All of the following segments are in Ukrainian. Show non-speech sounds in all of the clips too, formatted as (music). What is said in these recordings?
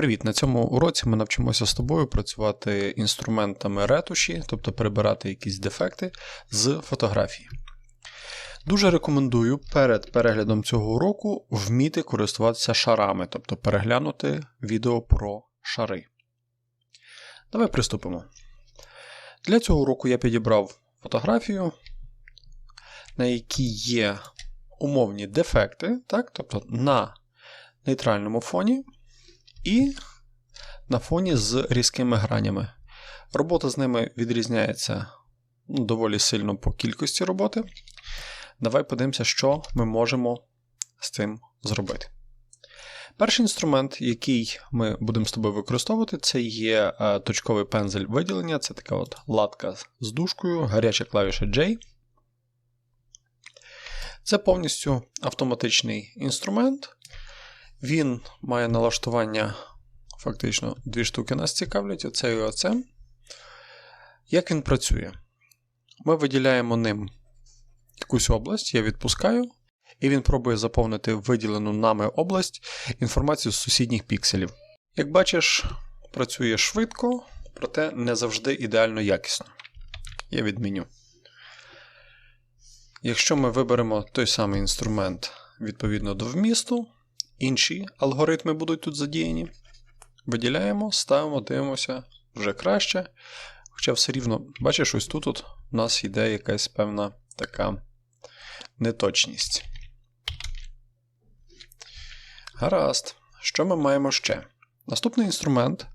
Привіт! На цьому уроці ми навчимося з тобою працювати інструментами ретуші, тобто перебирати якісь дефекти з фотографії. Дуже рекомендую перед переглядом цього уроку вміти користуватися шарами, тобто переглянути відео про шари. Давай приступимо. Для цього уроку я підібрав фотографію, на якій є умовні дефекти, так? тобто на нейтральному фоні і на фоні з різкими гранями. Робота з ними відрізняється ну, доволі сильно по кількості роботи. Давай подивимося, що ми можемо з цим зробити. Перший інструмент, який ми будемо з тобою використовувати, це є е, точковий пензель виділення. Це така от латка з дужкою, гаряча клавіша J. Це повністю автоматичний інструмент. Він має налаштування, фактично, дві штуки нас цікавлять, оце і оце. Як він працює? Ми виділяємо ним якусь область, я відпускаю, і він пробує заповнити виділену нами область інформацію з сусідніх пікселів. Як бачиш, працює швидко, проте не завжди ідеально якісно. Я відміню. Якщо ми виберемо той самий інструмент відповідно до вмісту, інші алгоритми будуть тут задіяні. Виділяємо, ставимо, дивимося вже краще. Хоча все рівно, бачиш, ось тут от у нас йде якась певна така неточність. Гаразд. Що ми маємо ще? Наступний інструмент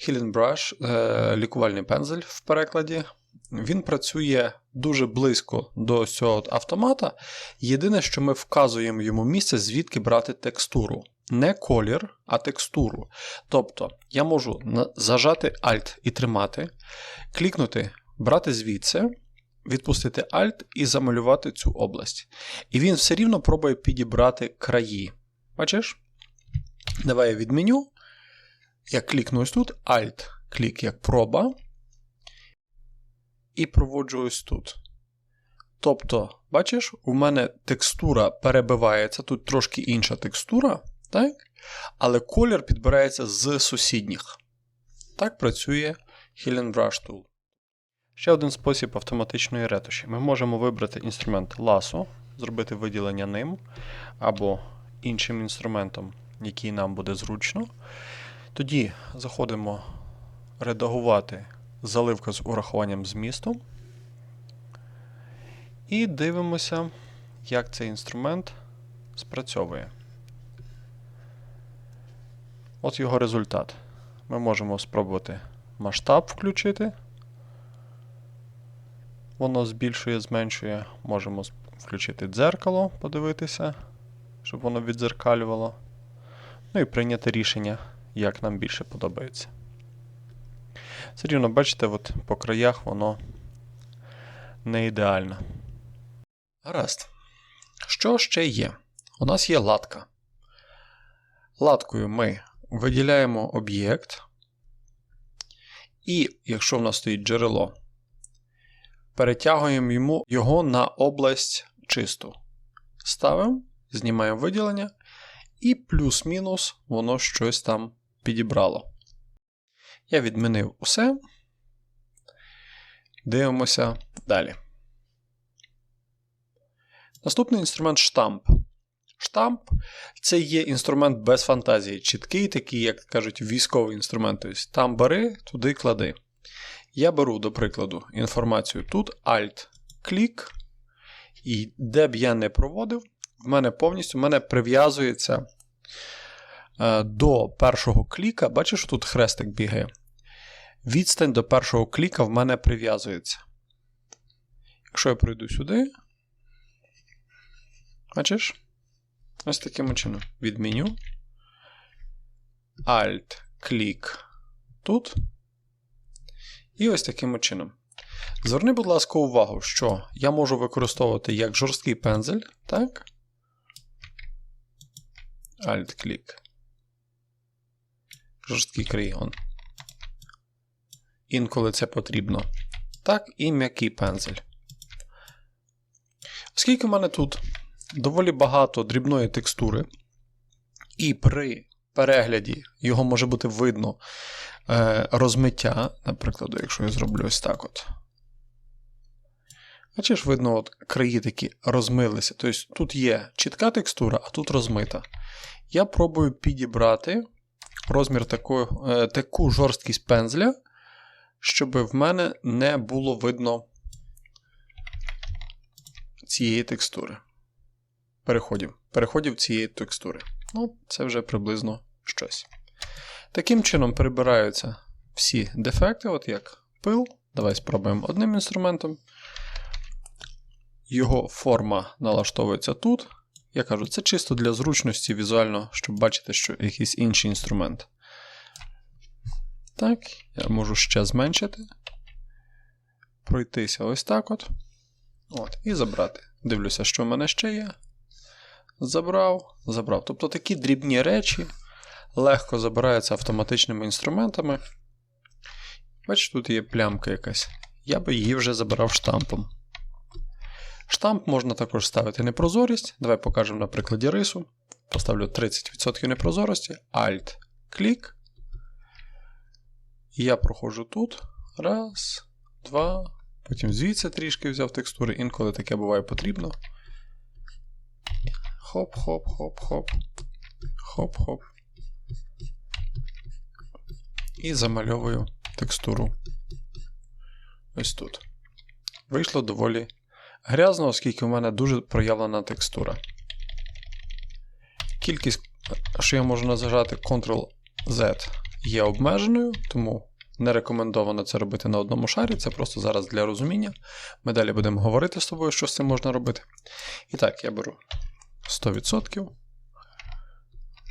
Healing Brush, е, лікувальний пензель в перекладі. Він працює дуже близько до цього автомата. Єдине, що ми вказуємо йому місце, звідки брати текстуру. Не колір, а текстуру. Тобто я можу зажати Alt і тримати, клікнути, брати звідси, відпустити Alt і замалювати цю область. І він все рівно пробує підібрати краї. Бачиш? Давай я відміню. Я клікну ось тут, Alt, клік як проба і проводжу ось тут. Тобто, бачиш, у мене текстура перебивається, тут трошки інша текстура, так? але колір підбирається з сусідніх. Так працює Healing Brush Tool. Ще один спосіб автоматичної ретуші. Ми можемо вибрати інструмент Lasso, зробити виділення ним, або іншим інструментом, який нам буде зручно. Тоді заходимо редагувати заливка з урахуванням змісту. І дивимося, як цей інструмент спрацьовує. От його результат. Ми можемо спробувати масштаб включити. Воно збільшує, зменшує. Можемо включити дзеркало, подивитися, щоб воно відзеркалювало. Ну і прийняти рішення, як нам більше подобається. Все рівно, бачите, от по краях воно не ідеально. Гаразд. Що ще є? У нас є латка. Латкою ми виділяємо об'єкт. І, якщо в нас стоїть джерело, перетягуємо йому його на область чисту. Ставимо, знімаємо виділення, і плюс-мінус воно щось там підібрало. Я відмінив усе. Дивимося далі. Наступний інструмент штамп. Штамп це є інструмент без фантазії, чіткий, такий, як кажуть, військовий інструмент. Тобто Там бери, туди клади. Я беру, до прикладу, інформацію тут, Alt-клік. І де б я не проводив, в мене повністю в мене прив'язується до першого кліка. Бачиш, тут хрестик бігає. Відстань до першого кліка в мене прив'язується. Якщо я пройду сюди, бачиш? Ось таким чином. Відміню. Alt, клік тут. І ось таким чином. Зверни, будь ласка, увагу, що я можу використовувати як жорсткий пензель, так? Alt-клік. Жорсткий крейон інколи це потрібно. Так, і м'який пензель. Оскільки в мене тут доволі багато дрібної текстури, і при перегляді його може бути видно е, розмиття, наприклад, якщо я зроблю ось так от. Бачиш, видно, от краї такі розмилися. Тобто тут є чітка текстура, а тут розмита. Я пробую підібрати розмір такої, е, таку жорсткість пензля, щоб в мене не було видно цієї текстури. Переходів. Переходів цієї текстури. Ну, це вже приблизно щось. Таким чином прибираються всі дефекти, от як пил. Давай спробуємо одним інструментом. Його форма налаштовується тут. Я кажу, це чисто для зручності візуально, щоб бачити, що якийсь інший інструмент. Так, я можу ще зменшити. Пройтися ось так от. От, І забрати. Дивлюся, що в мене ще є. Забрав, забрав. Тобто такі дрібні речі легко забираються автоматичними інструментами. Бачите, тут є плямка якась. Я би її вже забирав штампом. Штамп можна також ставити непрозорість. Давай покажемо на прикладі рису. Поставлю 30% непрозорості, Alt, клік. Я проходжу тут. Раз, два. Потім звідси трішки взяв текстури, інколи таке буває потрібно. Хоп-хоп-хоп-хоп. Хоп-хоп. І замальовую текстуру. Ось тут. Вийшло доволі грязно, оскільки в мене дуже проявлена текстура. Кількість, що я можу нажати Ctrl-Z, є обмеженою, тому не рекомендовано це робити на одному шарі. Це просто зараз для розуміння. Ми далі будемо говорити з тобою, що з цим можна робити. І так, я беру 100%.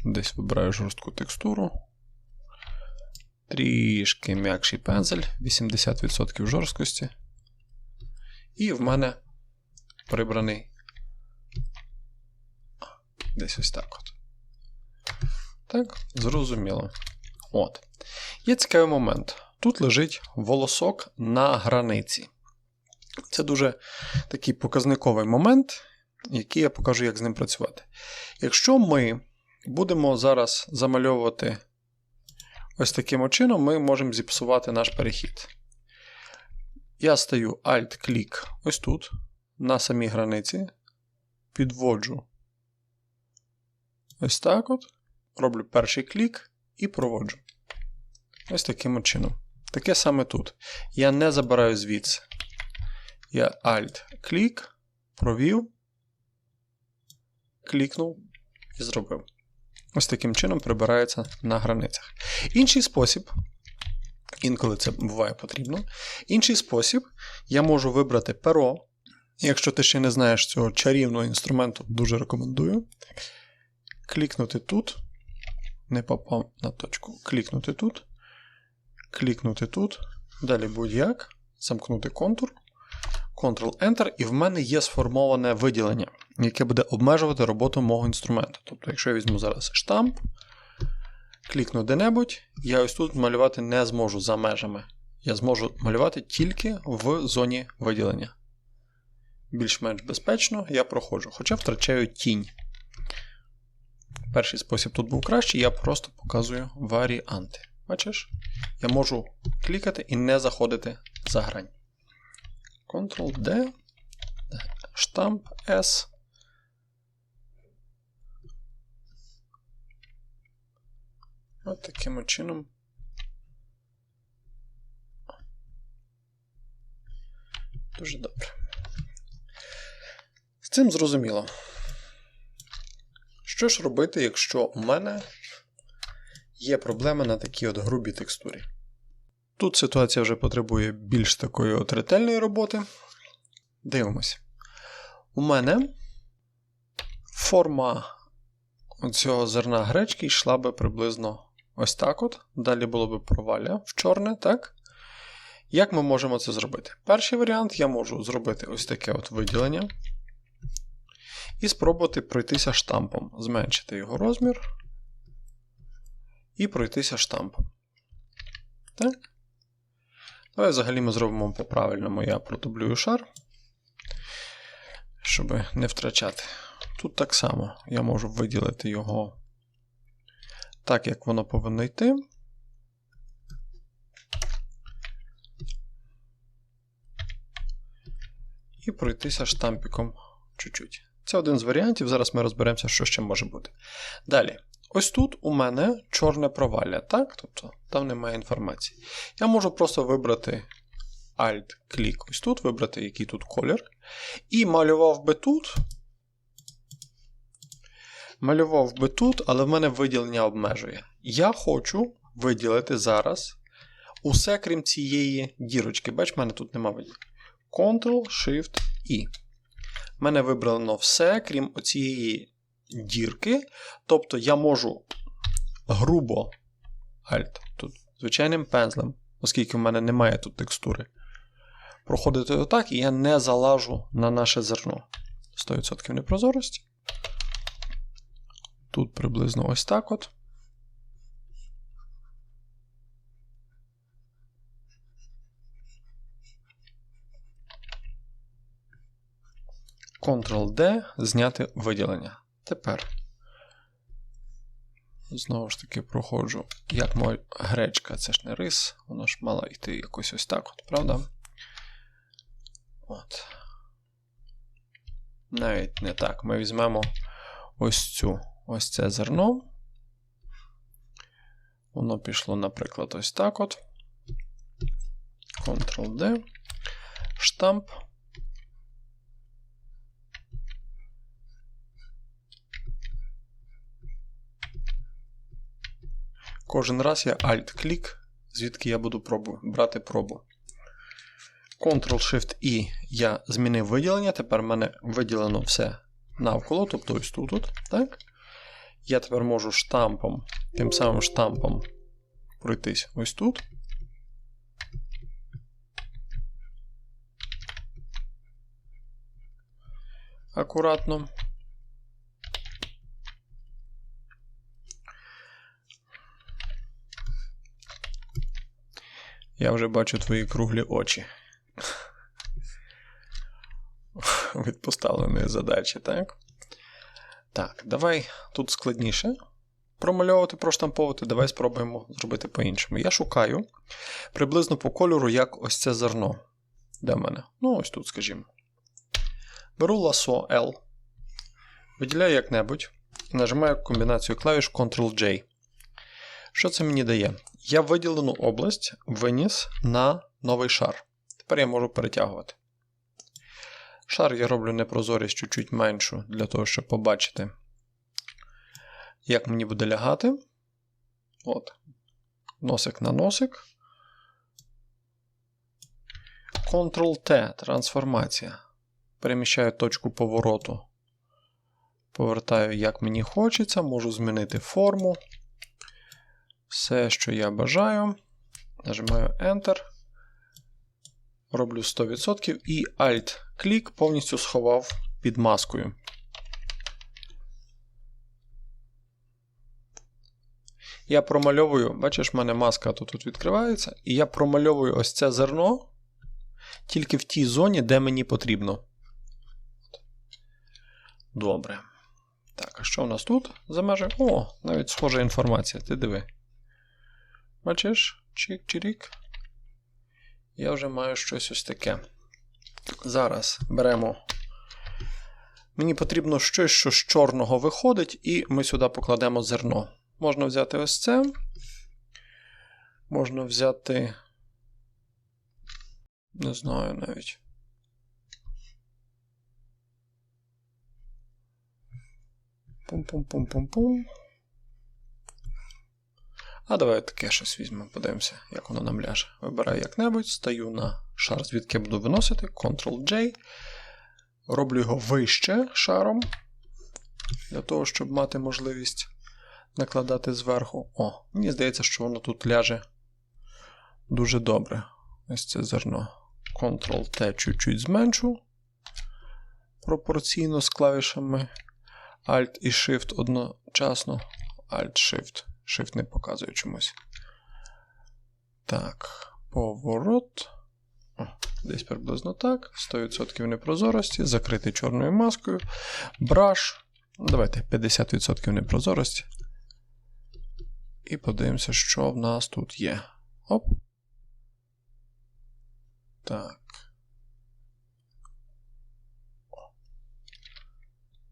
Десь вибираю жорстку текстуру. Трішки м'якший пензель, 80% жорсткості. І в мене прибраний десь ось так от. Так, зрозуміло. От. Є цікавий момент. Тут лежить волосок на границі. Це дуже такий показниковий момент, який я покажу, як з ним працювати. Якщо ми будемо зараз замальовувати ось таким чином, ми можемо зіпсувати наш перехід. Я стаю Alt-клік ось тут, на самій границі, підводжу ось так от, роблю перший клік і проводжу. Ось таким чином. Таке саме тут. Я не забираю звідси. Я Alt-клік, провів, клікнув і зробив. Ось таким чином прибирається на границях. Інший спосіб, інколи це буває потрібно, інший спосіб, я можу вибрати перо. Якщо ти ще не знаєш цього чарівного інструменту, дуже рекомендую. Клікнути тут. Не попав на точку. Клікнути тут. Клікнути тут. Далі будь-як. Замкнути контур. Ctrl-Enter, і в мене є сформоване виділення, яке буде обмежувати роботу мого інструменту. Тобто, якщо я візьму зараз штамп, клікну де-небудь, я ось тут малювати не зможу за межами. Я зможу малювати тільки в зоні виділення. Більш-менш безпечно я проходжу, хоча втрачаю тінь. Перший спосіб тут був кращий, я просто показую варіанти. Бачиш? Я можу клікати і не заходити за грань. Ctrl-D, штамп S. От таким чином. Дуже добре. Цим зрозуміло. Що ж робити, якщо у мене є проблеми на такій от грубій текстурі? Тут ситуація вже потребує більш такої от ретельної роботи. Дивимось. У мене форма цього зерна гречки йшла би приблизно ось так от. Далі було б проваля в чорне, так? Як ми можемо це зробити? Перший варіант я можу зробити ось таке от виділення. І спробувати пройтися штампом, зменшити його розмір. І пройтися штампом. Так? Давай взагалі ми зробимо по-правильному. Я продублюю шар, щоб не втрачати. Тут так само я можу виділити його так, як воно повинно йти. І пройтися штампіком чуть-чуть. Це один з варіантів. Зараз ми розберемося, що ще може бути. Далі. Ось тут у мене чорне провалля, так? Тобто там немає інформації. Я можу просто вибрати Alt-клік ось тут, вибрати, який тут колір. І малював би тут. Малював би тут, але в мене виділення обмежує. Я хочу виділити зараз усе, крім цієї дірочки. Бач, в мене тут нема виділення. Ctrl-Shift-I. В мене вибрано все, крім цієї дірки. Тобто я можу грубо Alt тут звичайним пензлем, оскільки в мене немає тут текстури. Проходити отак, і я не залажу на наше зерно. 100% непрозорості. Тут приблизно ось так от. Ctrl-D зняти виділення. Тепер. Знову ж таки, проходжу, як моя гречка, це ж не рис, воно ж мало йти якось ось так, от, правда? От. Навіть не так. Ми візьмемо ось цю, ось це зерно. Воно пішло, наприклад, ось так от. Ctrl-D, штамп. Кожен раз я Alt-клік, звідки я буду пробу, брати пробу. Ctrl-Shift-I я змінив виділення. Тепер в мене виділено все навколо, тобто ось тут. -от, так? Я тепер можу штампом, тим самим штампом пройтись ось тут. Акуратно. Я вже бачу твої круглі очі. Від поставленої задачі, так? Так, давай тут складніше. Промальовувати, проштамповувати, давай спробуємо зробити по-іншому. Я шукаю приблизно по кольору, як ось це зерно. Де в мене? Ну, ось тут, скажімо. Беру ласо L, виділяю як-небудь і нажимаю комбінацію клавіш Ctrl-J. Що це мені дає? Я виділену область виніс на новий шар. Тепер я можу перетягувати. Шар я роблю непрозорість чуть-чуть меншу, для того, щоб побачити, як мені буде лягати. От. Носик на носик. Ctrl-T трансформація. Переміщаю точку повороту. Повертаю, як мені хочеться, можу змінити форму все, що я бажаю. Нажимаю Enter. Роблю 100% і Alt-клік повністю сховав під маскою. Я промальовую, бачиш, в мене маска тут, тут відкривається, і я промальовую ось це зерно тільки в тій зоні, де мені потрібно. Добре. Так, а що у нас тут за межі? О, навіть схожа інформація. Ти диви. Бачиш? Чик-чирік. Я вже маю щось ось таке. Зараз беремо. Мені потрібно щось, що з чорного виходить, і ми сюди покладемо зерно. Можна взяти ось це. Можна взяти. Не знаю навіть. Пум-пум-пум-пум-пум. А давай таке щось візьмемо, подивимося, як воно нам ляже. Вибираю як-небудь, стаю на шар, звідки я буду виносити, Ctrl-J. Роблю його вище шаром. Для того, щоб мати можливість накладати зверху. О, мені здається, що воно тут ляже дуже добре. Ось це зерно. Ctrl-T чуть-чуть зменшу. Пропорційно з клавішами Alt і Shift одночасно. Alt-Shift. Shift не показує чомусь. Так, поворот. О, десь приблизно так. 100% непрозорості. Закритий чорною маскою. Браш. Давайте 50% непрозорості. І подивимося, що в нас тут є. Оп. Так.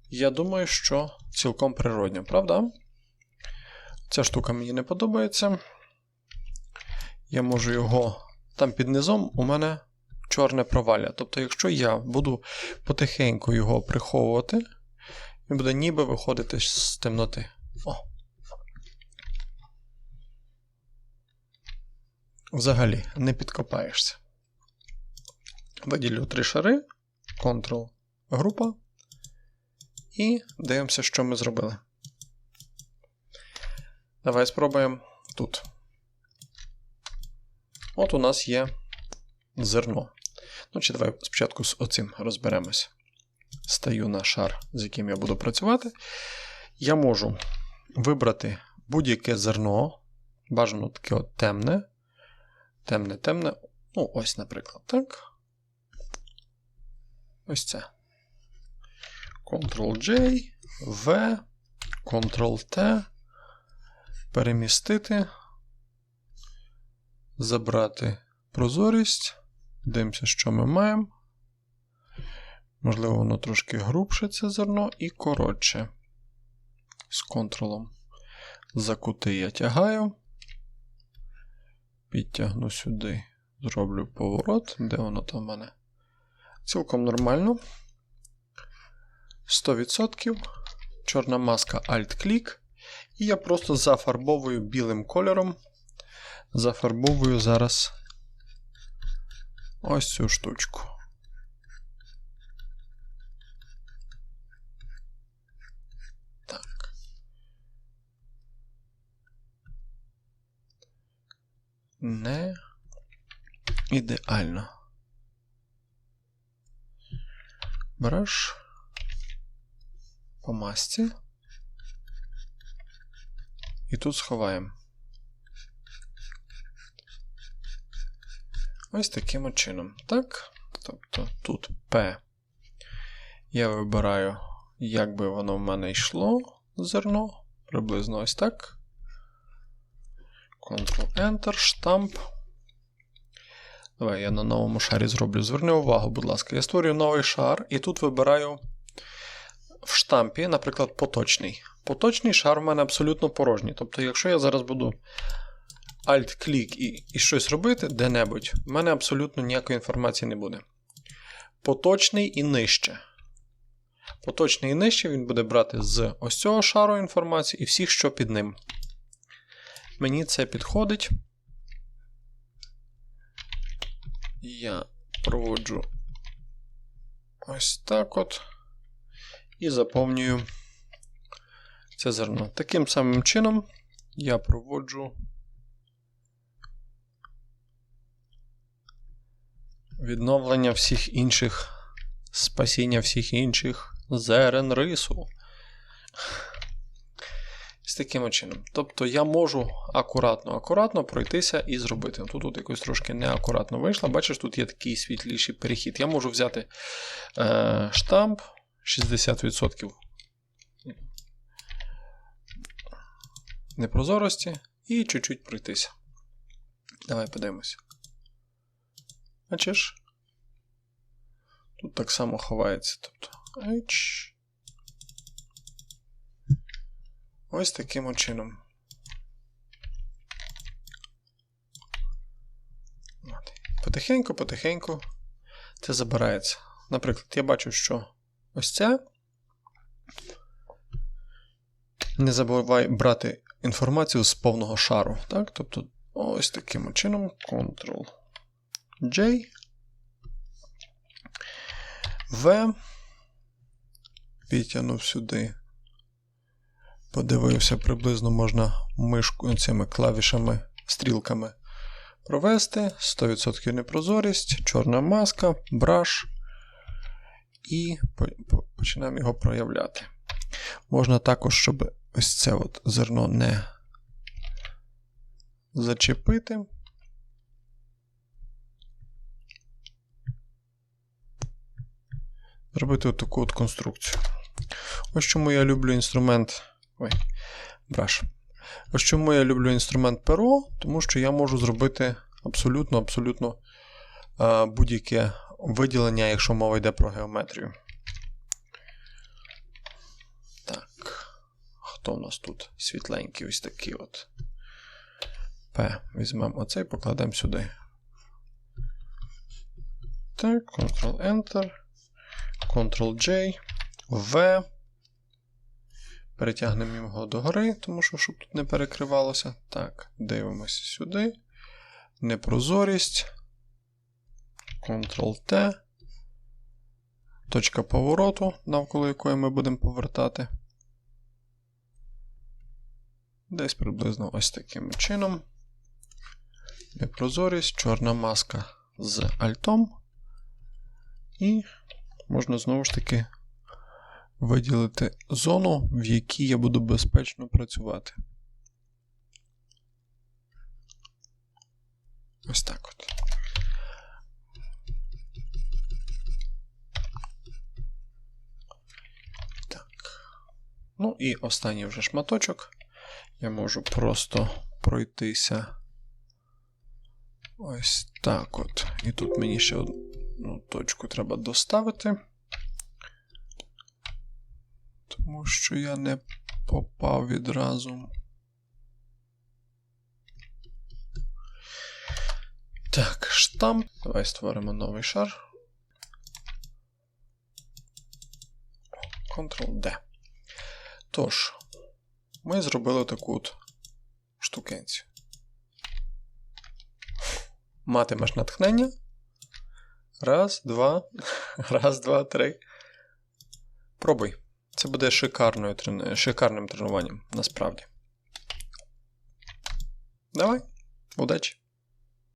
Я думаю, що цілком природньо, правда? Ця штука мені не подобається. Я можу його. Там під низом у мене чорне провалля. Тобто, якщо я буду потихеньку його приховувати, він буде ніби виходити з темноти. О. Взагалі, не підкопаєшся. Виділю три шари, Ctrl група. І дивимося, що ми зробили. Давай спробуємо тут. От у нас є зерно. Ну, чи давай спочатку з оцим розберемося. Стаю на шар, з яким я буду працювати. Я можу вибрати будь-яке зерно, бажано таке от темне. Темне, темне. Ну, ось, наприклад, так. Ось це. Ctrl-J, V, Ctrl-T, перемістити, забрати прозорість. Дивимося, що ми маємо. Можливо, воно трошки грубше це зерно і коротше. З контролом за кути я тягаю. Підтягну сюди, зроблю поворот. Де воно там в мене? Цілком нормально. 100%. Чорна маска Alt-Click. І я просто зафарбовую білим кольором. Зафарбовую зараз ось цю штучку. Так. Не ідеально. Браш по масці. І тут сховаємо. Ось таким чином. Так? Тобто тут P. Я вибираю, як би воно в мене йшло зерно. Приблизно ось так. Ctrl-Enter, штамп. Давай я на новому шарі зроблю. Зверни увагу, будь ласка, я створюю новий шар і тут вибираю в штампі, наприклад, поточний. Поточний шар в мене абсолютно порожній. Тобто, якщо я зараз буду Alt-клік і, і щось робити де-небудь, в мене абсолютно ніякої інформації не буде. Поточний і нижче. Поточний і нижче він буде брати з ось цього шару інформації і всіх, що під ним. Мені це підходить. Я проводжу ось так от. І заповнюю це зерно. Таким самим чином я проводжу відновлення всіх інших, спасіння всіх інших зерен рису. З таким чином. Тобто я можу акуратно-акуратно пройтися і зробити. Тут тут якось трошки неакуратно вийшло. Бачиш, тут є такий світліший перехід. Я можу взяти е, штамп 60% непрозорості і чуть-чуть пройтися. Давай подивимося. Бачиш? Тут так само ховається. Тобто. Ось таким чином. Потихеньку-потихеньку це забирається. Наприклад, я бачу, що ось це. Не забувай брати інформацію з повного шару. Так? Тобто, ось таким чином Ctrl-J. V. Підтягнув сюди. Подивився, приблизно можна мишку цими клавішами, стрілками провести. 100% непрозорість, чорна маска, браш. І починаємо його проявляти. Можна також, щоб ось це от зерно не зачепити. Зробити таку от конструкцію. Ось чому я люблю інструмент. Ой, браш. Ось чому я люблю інструмент перо, тому що я можу зробити абсолютно абсолютно е, будь-яке виділення, якщо мова йде про геометрію. Так. Хто в нас тут? Світленький, ось такий от. P. Візьмемо оцей покладемо сюди. Так, Ctrl-Enter. Ctrl-J. V. Перетягнемо його догори, тому що щоб тут не перекривалося. Так, дивимося сюди. Непрозорість. Ctrl-T. Точка повороту, навколо якої ми будемо повертати. Десь приблизно ось таким чином. Непрозорість, чорна маска з альтом. І можна знову ж таки виділити зону, в якій я буду безпечно працювати. Ось так от. Ну і останній вже шматочок. Я можу просто пройтися. Ось так от. І тут мені ще одну точку треба доставити. Тому що я не попав відразу. Так, штамп. Давай створимо новий шар. Ctrl-D. Тож, ми зробили таку от штукенцію. Матимеш натхнення. Раз, два, (laughs) раз, два, три. Пробуй. Це буде шикарною, шикарним тренуванням, насправді. Давай, удачі!